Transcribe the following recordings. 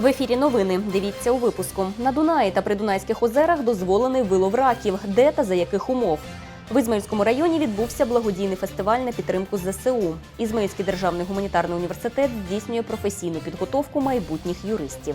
В ефірі новини. Дивіться у випуску. На Дунаї та Придунайських озерах дозволений вилов раків. Де та за яких умов? В Ізмаїльському районі відбувся благодійний фестиваль на підтримку ЗСУ. Ізмаїльський державний гуманітарний університет здійснює професійну підготовку майбутніх юристів.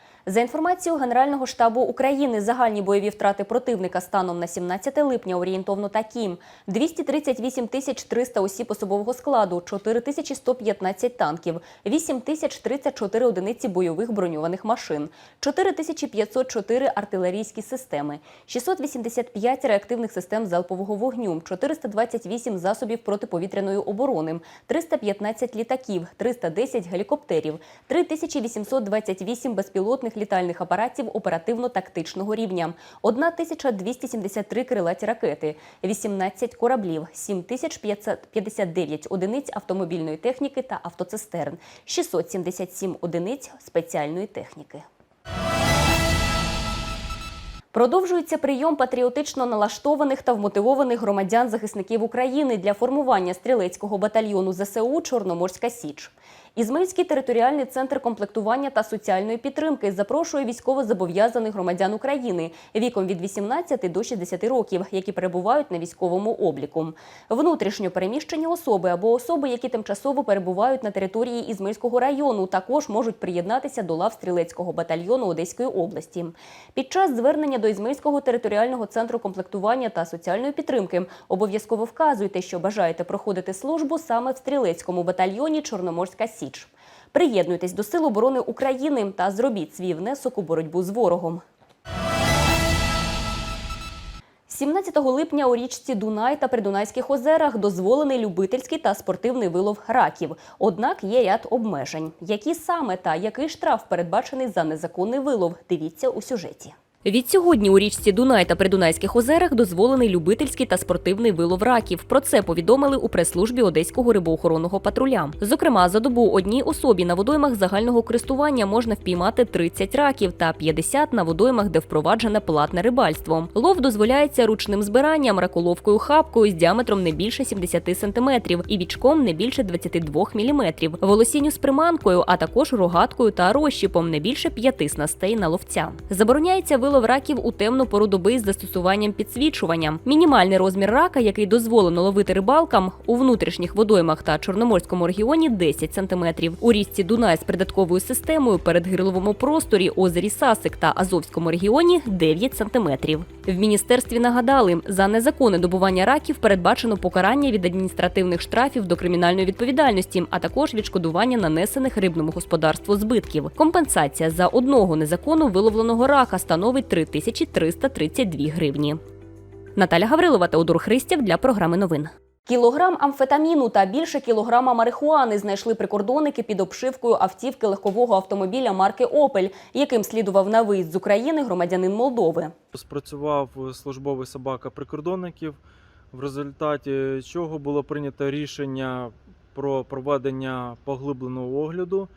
За інформацією Генерального штабу України, загальні бойові втрати противника станом на 17 липня орієнтовно такі: 238 тисяч 300 осіб особового складу, 4 тисячі 115 танків, 8 тисяч 34 одиниці бойових броньованих машин, 4 тисячі 504 артилерійські системи, 685 реактивних систем залпового вогню, 428 засобів протиповітряної оборони, 315 літаків, 310 гелікоптерів, 3828 безпілотних літальних апаратів оперативно-тактичного рівня, 1273 крилаті ракети, 18 кораблів, 7559 одиниць автомобільної техніки та автоцистерн, 677 одиниць спеціальної техніки. Продовжується прийом патріотично налаштованих та вмотивованих громадян-захисників України для формування стрілецького батальйону ЗСУ Чорноморська Січ. Ізмаїльський територіальний центр комплектування та соціальної підтримки запрошує військовозобов'язаних громадян України віком від 18 до 60 років, які перебувають на військовому обліку. Внутрішньо переміщені особи або особи, які тимчасово перебувають на території Ізмаїльського району, також можуть приєднатися до лав стрілецького батальйону Одеської області. Під час звернення до Ізмаїльського територіального центру комплектування та соціальної підтримки обов'язково вказуйте, що бажаєте проходити службу саме в стрілецькому батальйоні Чорноморська Січ. Приєднуйтесь до Сил оборони України та зробіть свій внесок у боротьбу з ворогом. 17 липня у річці Дунай та Придунайських озерах дозволений любительський та спортивний вилов раків. Однак є ряд обмежень. Які саме та який штраф передбачений за незаконний вилов? Дивіться у сюжеті. Відсьогодні у річці Дунай та Придунайських озерах дозволений любительський та спортивний вилов раків. Про це повідомили у прес-службі Одеського рибоохоронного патруля. Зокрема, за добу одній особі на водоймах загального користування можна впіймати 30 раків та 50 на водоймах, де впроваджене платне рибальство. Лов дозволяється ручним збиранням, раколовкою хапкою з діаметром не більше 70 см і вічком не більше 22 мм, волосінню з приманкою, а також рогаткою та розщіпом не більше 5 снастей на ловця. Забороняється вилов раків у темну пору доби з застосуванням підсвічування. Мінімальний розмір рака, який дозволено ловити рибалкам у внутрішніх водоймах та чорноморському регіоні 10 см. У річці Дунай з придатковою системою передгирловому просторі, озері Сасик та Азовському регіоні 9 см. В міністерстві нагадали, за незаконне добування раків передбачено покарання від адміністративних штрафів до кримінальної відповідальності, а також відшкодування нанесених рибному господарству збитків. Компенсація за одного незаконно виловленого рака становить 3332 гривні. Наталя Гаврилова та Одур Христів для програми новин. Кілограм амфетаміну та більше кілограма марихуани знайшли прикордонники під обшивкою автівки легкового автомобіля марки Опель, яким слідував на виїзд з України громадянин Молдови. Спрацював службовий собака прикордонників, в результаті чого було прийнято рішення про проведення поглибленого огляду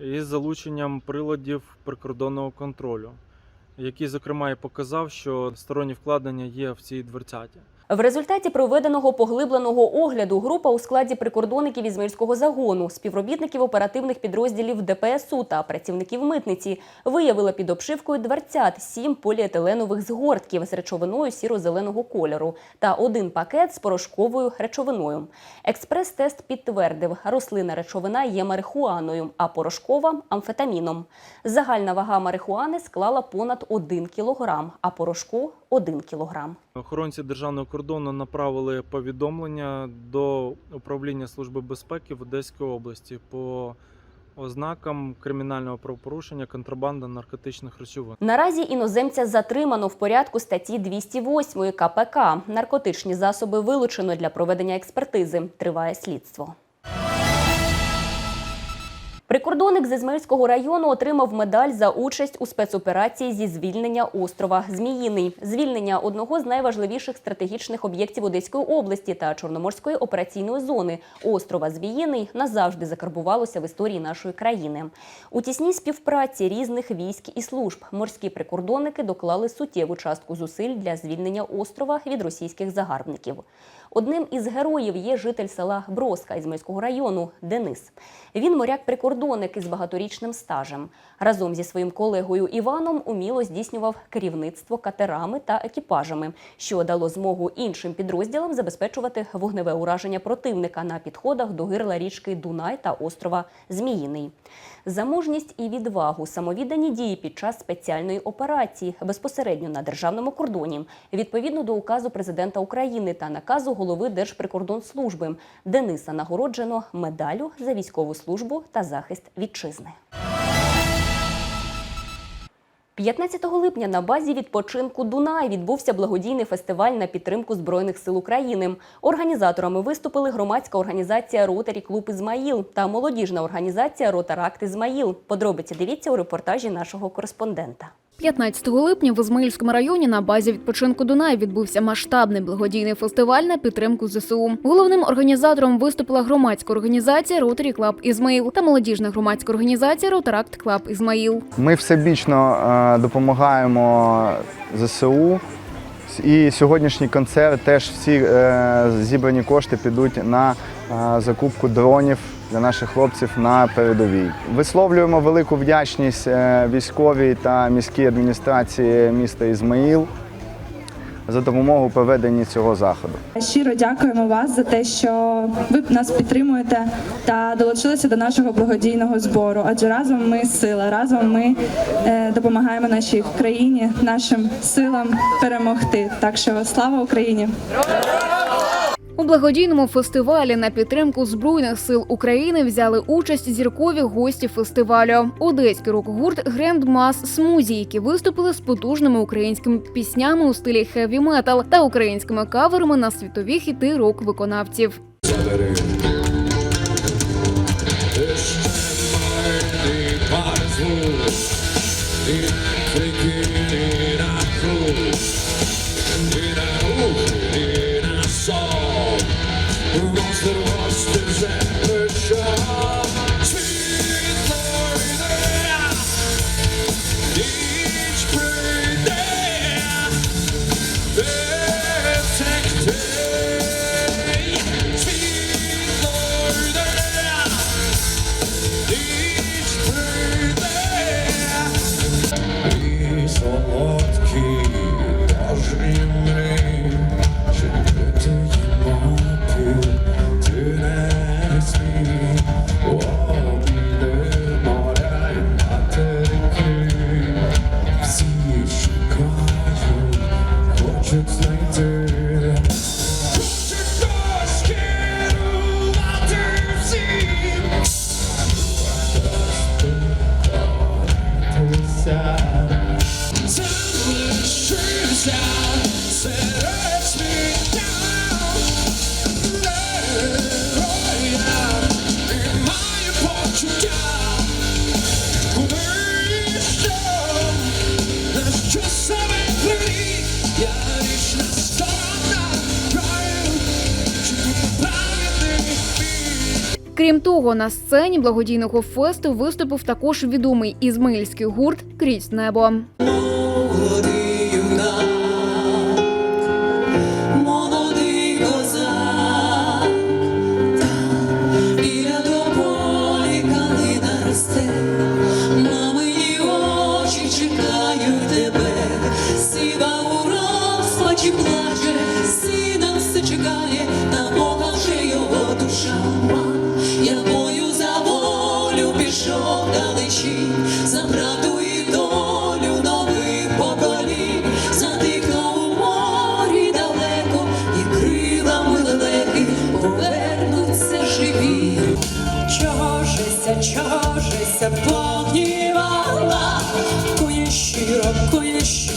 із залученням приладів прикордонного контролю, який, зокрема, і показав, що сторонні вкладення є в цій дверцяті. В результаті проведеного поглибленого огляду група у складі прикордонників Ізмаїльського загону, співробітників оперативних підрозділів ДПСУ та працівників митниці виявила під обшивкою дверцят сім поліетиленових згортків з речовиною сіро-зеленого кольору та один пакет з порошковою речовиною. Експрес-тест підтвердив, рослина речовина є марихуаною, а порошкова амфетаміном. Загальна вага марихуани склала понад 1 кілограм, а порошку 1 кілограм. Охоронці державного кордону направили повідомлення до управління Служби безпеки в Одеській області по ознакам кримінального правопорушення контрабанда наркотичних речовин. Наразі іноземця затримано в порядку статті 208 КПК. Наркотичні засоби вилучено для проведення експертизи. Триває слідство. Прикордонник з Ізмаїльського району отримав медаль за участь у спецоперації зі звільнення острова Зміїний. Звільнення одного з найважливіших стратегічних об'єктів Одеської області та Чорноморської операційної зони острова Звіїний назавжди закарбувалося в історії нашої країни. У тісній співпраці різних військ і служб морські прикордонники доклали суттєву частку зусиль для звільнення острова від російських загарбників. Одним із героїв є житель села Броска Ізмаїльського району Денис. Він моряк-прикордонник із багаторічним стажем. Разом зі своїм колегою Іваном уміло здійснював керівництво катерами та екіпажами, що дало змогу іншим підрозділам забезпечувати вогневе ураження противника на підходах до гирла річки Дунай та острова Зміїний. За мужність і відвагу самовіддані дії під час спеціальної операції безпосередньо на державному кордоні, відповідно до указу президента України та наказу голови Держприкордонслужби Дениса нагороджено медаллю за військову службу та захист вітчизни. 15 липня на базі відпочинку Дунай відбувся благодійний фестиваль на підтримку Збройних сил України. Організаторами виступили громадська організація Ротарі Клуб Ізмаїл та молодіжна організація Ротаракт Ізмаїл. Подробиці дивіться у репортажі нашого кореспондента. 15 липня в Ізмаїльському районі на базі відпочинку Дунай відбувся масштабний благодійний фестиваль на підтримку ЗСУ. Головним організатором виступила громадська організація Rotary Club Ізмаїл та молодіжна громадська організація Rotaract Club Ізмаїл. Ми всебічно е, допомагаємо ЗСУ. І сьогоднішній концерт теж всі е, зібрані кошти підуть на е, закупку дронів для наших хлопців на передовій. Висловлюємо велику вдячність е, військовій та міській адміністрації міста Ізмаїл за допомогу проведенні цього заходу. Щиро дякуємо вас за те, що ви нас підтримуєте та долучилися до нашого благодійного збору. Адже разом ми сила, разом ми е, допомагаємо нашій країні, нашим силам перемогти. Так що слава Україні! У благодійному фестивалі на підтримку збройних сил України взяли участь зіркові гості фестивалю. Одеський рок-гурт Грендмас Смузі, які виступили з потужними українськими піснями у стилі хеві метал та українськими каверами на світові хіти рок-виконавців. Крім того, на сцені благодійного фесту виступив також відомий ізмаїльський гурт Крізь небо.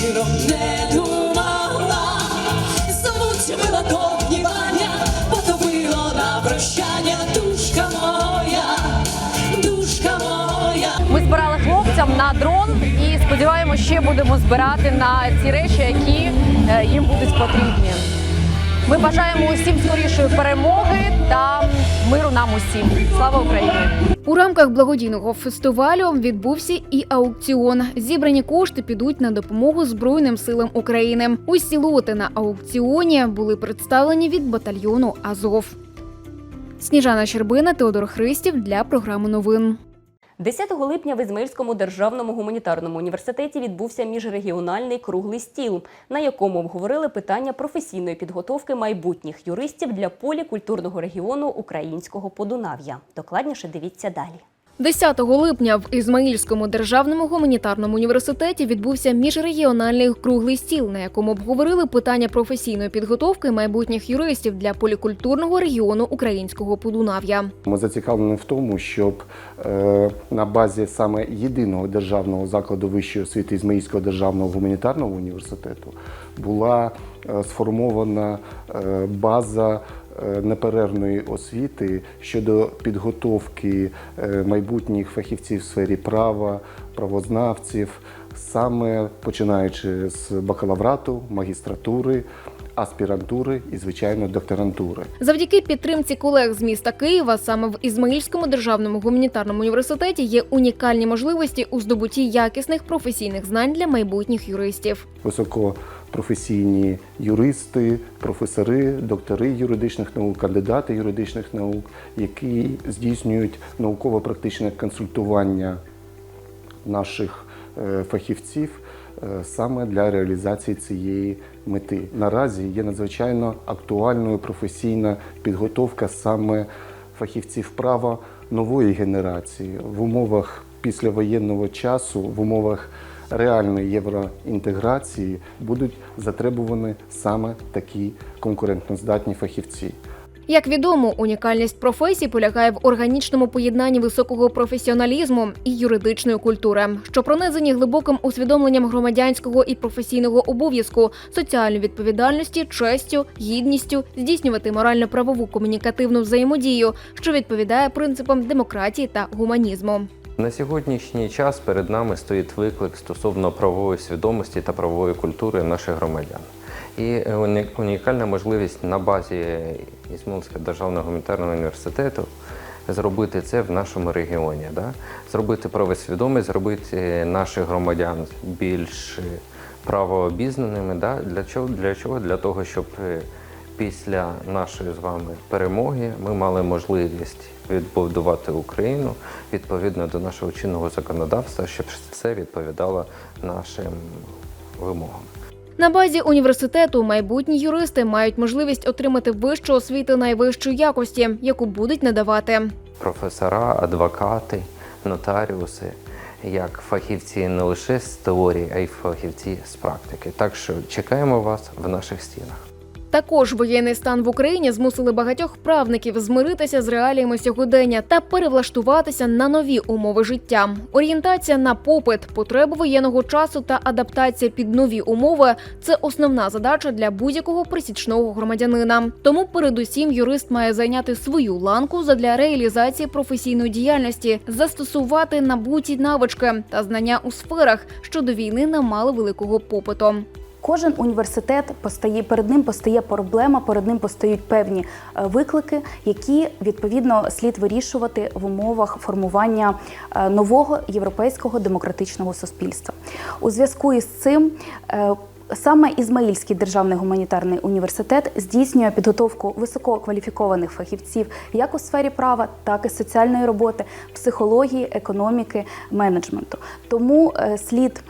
сильно не думала, Зовуть тебе до внимання, потопило на прощання, душка моя, душка моя. Ми збирали хлопцям на дрон і сподіваємося, ще будемо збирати на ці речі, які е, їм будуть потрібні. Ми бажаємо усім скорішої перемоги та миру нам усім. Слава Україні! У рамках благодійного фестивалю відбувся і аукціон. Зібрані кошти підуть на допомогу Збройним силам України. Усі лоти на аукціоні були представлені від батальйону Азов. Сніжана Щербина, Теодор Христів для програми новин. 10 липня в Ізмельському державному гуманітарному університеті відбувся міжрегіональний круглий стіл, на якому обговорили питання професійної підготовки майбутніх юристів для полікультурного регіону українського Подунав'я. Докладніше дивіться далі. 10 липня в Ізмаїльському державному гуманітарному університеті відбувся міжрегіональний круглий стіл, на якому обговорили питання професійної підготовки майбутніх юристів для полікультурного регіону українського Подунав'я. Ми зацікавлені в тому, щоб е, на базі саме єдиного державного закладу вищої освіти Ізмаїльського державного гуманітарного університету була е, сформована е, база неперервної освіти щодо підготовки е, майбутніх фахівців в сфері права, правознавців, саме починаючи з бакалаврату, магістратури, аспірантури і, звичайно, докторантури. Завдяки підтримці колег з міста Києва, саме в Ізмаїльському державному гуманітарному університеті є унікальні можливості у здобутті якісних професійних знань для майбутніх юристів. Високопрофесійні юристи, професори, доктори юридичних наук, кандидати юридичних наук, які здійснюють науково-практичне консультування наших е, фахівців е, саме для реалізації цієї мети. Наразі є надзвичайно актуальною професійна підготовка саме фахівців права нової генерації в умовах післявоєнного часу, в умовах реальної євроінтеграції будуть затребувані саме такі конкурентноздатні фахівці. Як відомо, унікальність професії полягає в органічному поєднанні високого професіоналізму і юридичної культури, що пронизані глибоким усвідомленням громадянського і професійного обов'язку, соціальної відповідальності, честю, гідністю, здійснювати морально-правову комунікативну взаємодію, що відповідає принципам демократії та гуманізму. На сьогоднішній час перед нами стоїть виклик стосовно правової свідомості та правової культури наших громадян. І унікальна можливість на базі Ізмаїльського державного гуманітарного університету зробити це в нашому регіоні. Да? Зробити правосвідомість, зробити наших громадян більш правообізнаними. Да? Для чого? Для чого? Для того, щоб е, після нашої з вами перемоги ми мали можливість відбудувати Україну відповідно до нашого чинного законодавства, щоб це відповідало нашим вимогам. На базі університету майбутні юристи мають можливість отримати вищу освіту найвищої якості, яку будуть надавати. Професора, адвокати, нотаріуси, як фахівці не лише з теорії, а й фахівці з практики. Так що чекаємо вас в наших стінах. Також воєнний стан в Україні змусили багатьох правників змиритися з реаліями сьогодення та перевлаштуватися на нові умови життя. Орієнтація на попит, потребу воєнного часу та адаптація під нові умови це основна задача для будь-якого присічного громадянина. Тому, передусім, юрист має зайняти свою ланку задля реалізації професійної діяльності, застосувати набуті навички та знання у сферах, що до війни не мали великого попиту. Кожен університет постає перед ним постає проблема, перед ним постають певні е, виклики, які відповідно слід вирішувати в умовах формування е, нового європейського демократичного суспільства. У зв'язку із цим. е, Саме Ізмаїльський державний гуманітарний університет здійснює підготовку висококваліфікованих фахівців як у сфері права, так і соціальної роботи, психології, економіки, менеджменту. Тому слід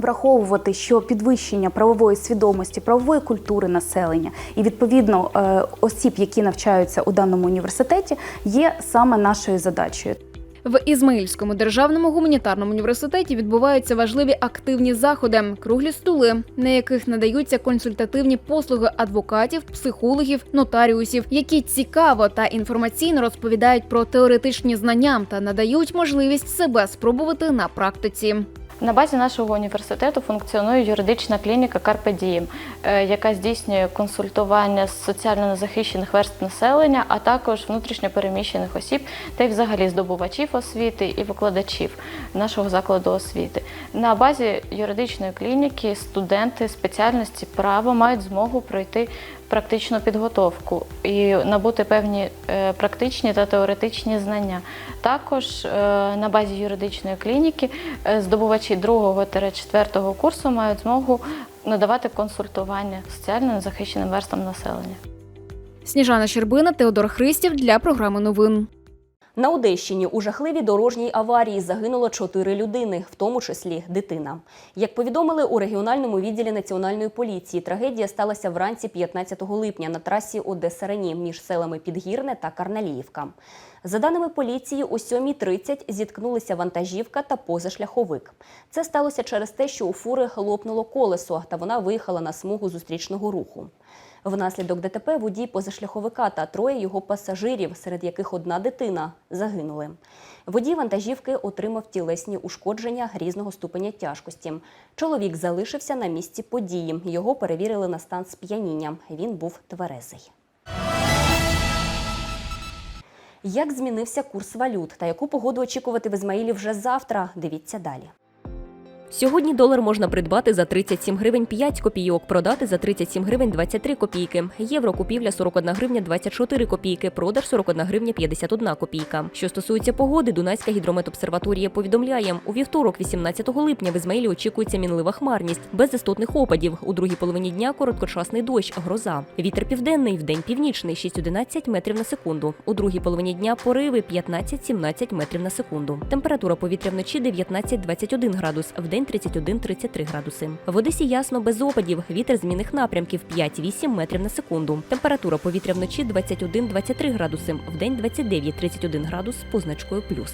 враховувати, що підвищення правової свідомості, правової культури населення і відповідно е, осіб, які навчаються у даному університеті, є саме нашою задачею. В Ізмаїльському державному гуманітарному університеті відбуваються важливі активні заходи, круглі стули, на яких надаються консультативні послуги адвокатів, психологів, нотаріусів, які цікаво та інформаційно розповідають про теоретичні знання та надають можливість себе спробувати на практиці. На базі нашого університету функціонує юридична клініка Carpe Diem, е, яка здійснює консультування з соціально незахищених верств населення, а також внутрішньо переміщених осіб та й взагалі здобувачів освіти і викладачів нашого закладу освіти. На базі юридичної клініки студенти спеціальності права мають змогу пройти практичну підготовку і набути певні е, практичні та теоретичні знання. Також е, на базі юридичної клініки здобувачі здобувачі 2-4 курсу мають змогу надавати консультування соціально незахищеним верствам населення. Сніжана Щербина, Теодор Христів для програми новин. На Одещині у жахливій дорожній аварії загинуло чотири людини, в тому числі дитина. Як повідомили у регіональному відділі національної поліції, трагедія сталася вранці 15 липня на трасі Одеса Рені між селами Підгірне та Карналіївка. За даними поліції, о 7.30 зіткнулися вантажівка та позашляховик. Це сталося через те, що у фури лопнуло колесо, та вона виїхала на смугу зустрічного руху. Внаслідок ДТП водій позашляховика та троє його пасажирів, серед яких одна дитина, загинули. Водій вантажівки отримав тілесні ушкодження різного ступеня тяжкості. Чоловік залишився на місці події. Його перевірили на стан сп'яніння. Він був тверезий. Як змінився курс валют та яку погоду очікувати в Ізмаїлі вже завтра? Дивіться далі. Сьогодні долар можна придбати за 37 гривень 5 копійок, продати за 37 гривень 23 копійки. Євро купівля 41 гривня 24 копійки, продаж 41 гривня 51 копійка. Що стосується погоди, Дунайська гідрометобсерваторія повідомляє, у вівторок, 18 липня, в Ізмаїлі очікується мінлива хмарність, без істотних опадів. У другій половині дня короткочасний дощ, гроза. Вітер південний, вдень північний 6-11 метрів на секунду. У другій половині дня пориви 15-17 метрів на секунду. Температура повітря вночі 19-21 градус, вдень 31-33 градуси. В Одесі ясно без опадів. Вітер змінних напрямків 5-8 метрів на секунду. Температура повітря вночі 21-23 градуси, вдень 29-31 градус з позначкою плюс.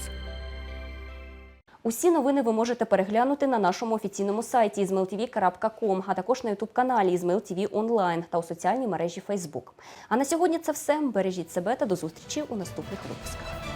Усі новини ви можете переглянути на нашому офіційному сайті izmailtv.com, а також на ютуб-каналі IzmailTV онлайн та у соціальній мережі Facebook. А на сьогодні це все. Бережіть себе та до зустрічі у наступних випусках.